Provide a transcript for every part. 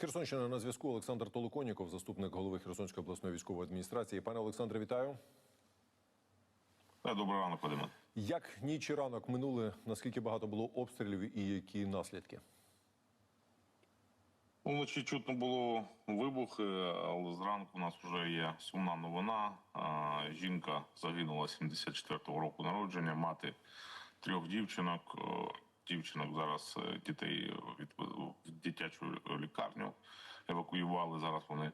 Херсонщина на зв'язку. Олександр Толоконіков, заступник голови Херсонської обласної військової адміністрації. Пане Олександре, вітаю. Та, Добрий ранок, Вадиме. Як ніч і ранок минули? Наскільки багато було обстрілів і які наслідки? Уночі чутно було вибухи, але зранку у нас вже є сумна новина. Жінка загинула 74-го року народження, мати трьох дівчинок. Дівчинок зараз е, дітей від в дитячу лікарню евакуювали. Зараз вони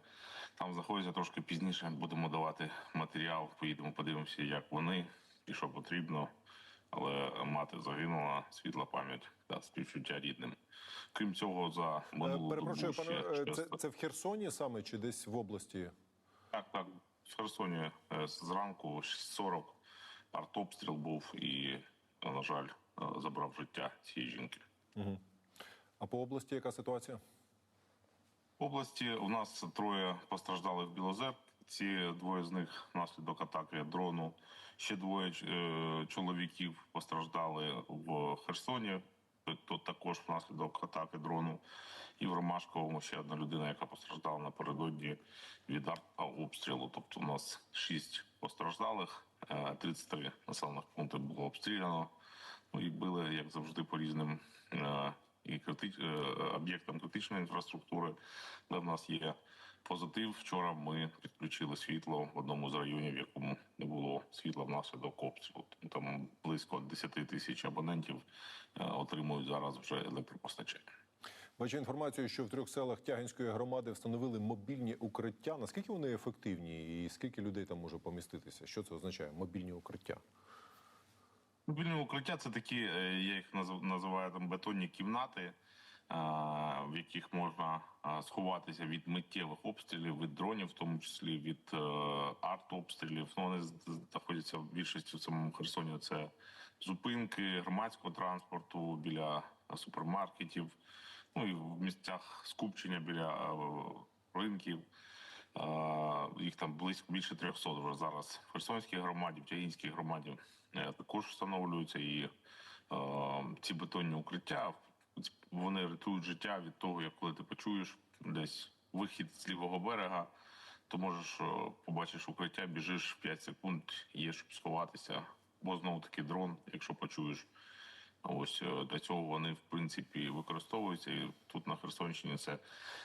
там знаходяться трошки пізніше. Будемо давати матеріал. Поїдемо, подивимося, як вони і що потрібно. Але мати загинула, світла пам'ять та співчуття рідним. Крім цього, за Е, минулу Перепрошую, добу ще е, це, це в Херсоні саме чи десь в області? так, так. В Херсоні зранку 6.40 артобстріл був і, на жаль, забрав життя цієї жінки. А по області яка ситуація? В області у нас троє постраждалих в Білозерці, двоє з них внаслідок атаки дрону. Ще двоє е, чоловіків постраждали в Херсоні. То також внаслідок атаки дрону. І в Ромашковому ще одна людина, яка постраждала напередодні від артобстрілу. Тобто у нас шість постраждалих, е, 33 населених пунктів було обстріляно. Ну і били, як завжди, по різним е, і крити... е, об'єктам критичної інфраструктури, де в нас є позитив. Вчора ми підключили світло в одному з районів, в якому не було світла внаслідок обстрілу. Там близько 10 тисяч абонентів е, отримують зараз вже електропостачання. Бачу інформацію, що в трьох селах Тягинської громади встановили мобільні укриття. Наскільки вони ефективні і скільки людей там може поміститися? Що це означає? Мобільні укриття? Мобільне укриття це такі, е, я їх наз- називаю там бетонні кімнати, е, в яких можна е, сховатися від миттєвих обстрілів, від дронів, в тому числі від артобстрілів. Ну, вони знаходяться в більшості в самому Херсоні. Це зупинки громадського транспорту біля супермаркетів, ну і в місцях скупчення біля ринків. Їх там близько більше 300 вже зараз в Херсонській громаді, в Тягінській громаді е, також встановлюються. І е, ці бетонні укриття вони рятують життя від того, як коли ти почуєш десь вихід з лівого берега, то можеш е, побачиш укриття, біжиш 5 секунд, є щоб сховатися, бо знову таки дрон, якщо почуєш. Ось для цього вони в принципі використовуються. І тут на Херсонщині це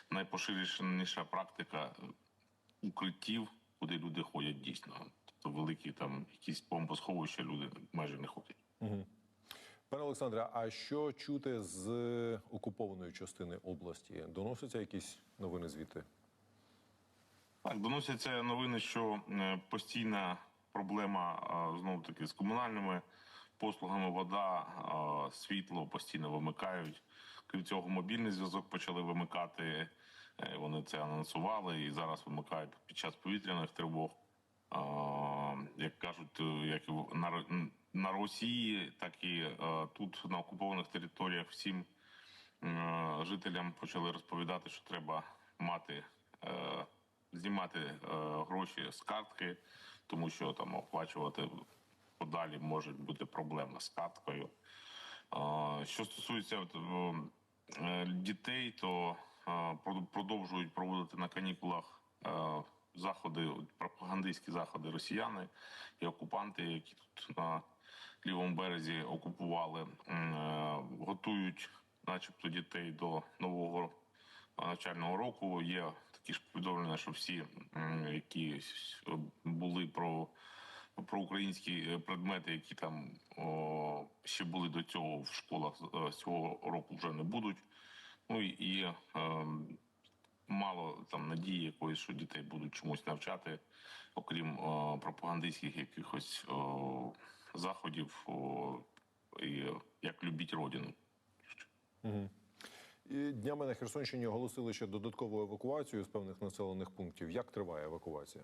найпоширеніша практика укриттів, куди люди ходять дійсно. Тобто великі там якісь бомбосховища люди майже не ходять. Пане Олександре, а що чути з окупованої частини області? Доносяться якісь новини звідти? Так, доносяться новини, що е, постійна проблема знову таки з комунальними послугами, вода, е, світло постійно вимикають. Крім цього, мобільний зв'язок почали вимикати. Е, Вони це анонсували і зараз вимикають під час повітряних тривог. Як кажуть, е, як на, на Росії, так і е, тут на окупованих територіях всім жителям почали розповідати, що треба мати знімати гроші з картки, тому що там оплачувати подалі може бути проблема з карткою. Що стосується дітей, то продовжують проводити на канікулах е, заходи, пропагандистські заходи росіяни і окупанти, які тут на лівому березі окупували, е, готують, начебто, дітей до нового навчального року. Є такі ж повідомлення, що всі, які були про, про українські е, предмети, які там о, ще були до цього в школах е, цього року вже не будуть. Ну і, ем, мало там надії якоїсь, що дітей будуть чомусь навчати, окрім о, пропагандистських якихось о, заходів, і, як любіть родину. І днями на Херсонщині оголосили ще додаткову евакуацію з певних населених пунктів. Як триває евакуація?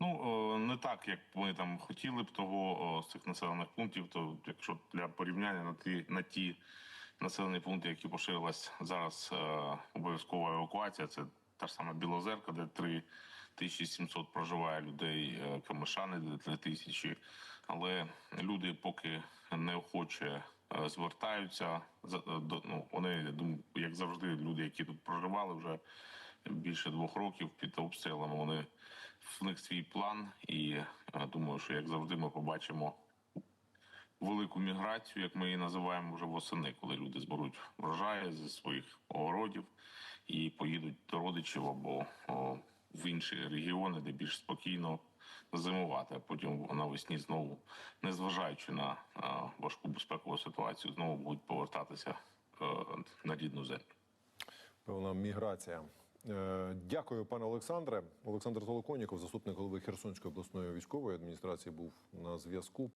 Ну е, не так, як ми там хотіли б того е, з цих населених пунктів. То якщо для порівняння на ті на ті населені пункти, які поширилась зараз е, обов'язкова евакуація, це та ж сама Білозерка, де 3700 проживає людей, е, Камишани, де 3000. Але люди поки неохоче е, звертаються. Ну, вони, як завжди, люди, які тут проживали вже більше двох років під обстрілами, вони в них свій план, і думаю, що як завжди, ми побачимо велику міграцію, як ми її називаємо вже восени, коли люди зберуть врожаї зі своїх огородів і поїдуть до родичів або о, в інші регіони, де більш спокійно зимувати, а потім навесні знову, незважаючи на а, важку безпекову ситуацію, знову будуть повертатися е, на рідну землю. Певна міграція. Е, Дякую, пане Олександре. Олександр Толоконіков, заступник голови Херсонської обласної військової адміністрації, був на зв'язку.